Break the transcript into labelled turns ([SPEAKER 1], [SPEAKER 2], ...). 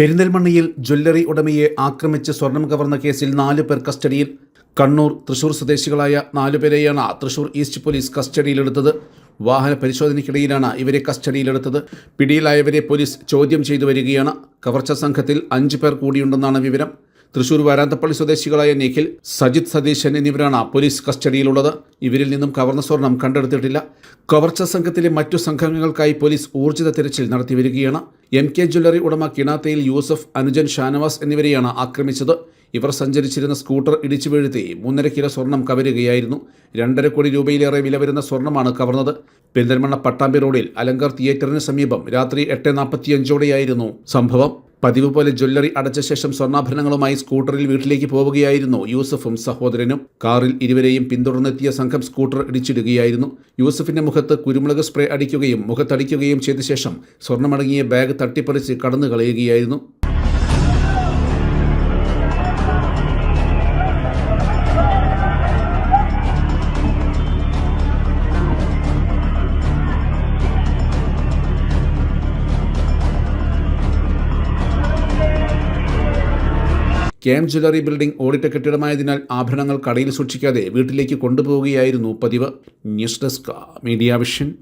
[SPEAKER 1] പെരിന്തൽമണ്ണയിൽ ജ്വല്ലറി ഉടമയെ ആക്രമിച്ച് സ്വർണം കവർന്ന കേസിൽ നാല് പേർ കസ്റ്റഡിയിൽ. കണ്ണൂർ തൃശൂർ സ്വദേശികളായ നാലുപേരെയാണ് തൃശൂർ ഈസ്റ്റ് പോലീസ് കസ്റ്റഡിയിലെടുത്തത്. വാഹന പരിശോധനയ്ക്കിടയിലാണ് ഇവരെ കസ്റ്റഡിയിലെടുത്തത്. പിടിയിലായവരെ പോലീസ് ചോദ്യം ചെയ്തു വരികയാണ്. കവർച്ച സംഘത്തിൽ അഞ്ചു പേർ കൂടിയുണ്ടെന്നാണ് വിവരം. തൃശൂർ വാരാന്തപ്പള്ളി സ്വദേശികളായ നിഖിൽ സജിത് സതീശൻ എന്നിവരാണ് പോലീസ് കസ്റ്റഡിയിലുള്ളത്. ഇവരിൽ നിന്നും കവർന്ന സ്വർണം കണ്ടെടുത്തിട്ടില്ല. കവർച്ച സംഘത്തിലെ മറ്റു സംഘങ്ങൾക്കായി പോലീസ് ഊർജിത തിരച്ചിൽ നടത്തിവരികയാണ്. എം കെ ജ്വല്ലറി ഉടമ കിണാത്തയിൽ യൂസഫ് അനുജൻ ഷാനവാസ് എന്നിവരെയാണ് ആക്രമിച്ചത്. ഇവർ സഞ്ചരിച്ചിരുന്ന സ്കൂട്ടർ ഇടിച്ചു വീഴ്ത്തി മൂന്നര കിലോ സ്വർണം കവരുകയായിരുന്നു. രണ്ടര കോടി രൂപയിലേറെ വില വരുന്ന സ്വർണമാണ് കവർന്നത്. പെരിന്തൽമണ്ണ പട്ടാമ്പി റോഡിൽ അലങ്കാർ തിയേറ്ററിന് സമീപം രാത്രി എട്ട് നാൽപ്പത്തിയഞ്ചോടെയായിരുന്നു സംഭവം. പതിവ് പോലെ ജ്വല്ലറി അടച്ച ശേഷം സ്വർണാഭരണങ്ങളുമായി സ്കൂട്ടറിൽ വീട്ടിലേക്ക് പോവുകയായിരുന്നു യൂസഫും സഹോദരനും. കാറിൽ ഇരുവരെയും പിന്തുടർന്നെത്തിയ സംഘം സ്കൂട്ടർ ഇടിച്ചിടുകയായിരുന്നു. യൂസഫിന്റെ മുഖത്ത് കുരുമുളക് സ്പ്രേ അടിക്കുകയും മുഖത്തടിക്കുകയും ചെയ്ത ശേഷം സ്വർണമടങ്ങിയ ബാഗ് തട്ടിപ്പറിച്ച് കടന്നു കളയുകയായിരുന്നു ക്യാം ജ്വല്ലറി ബിൽഡിംഗ് ഓടിട്ട കെട്ടിടമായതിനാൽ ആഭരണങ്ങൾ കടയിൽ സൂക്ഷിക്കാതെ വീട്ടിലേക്ക് കൊണ്ടുപോവുകയായിരുന്നു പതിവ്. News desk media vision.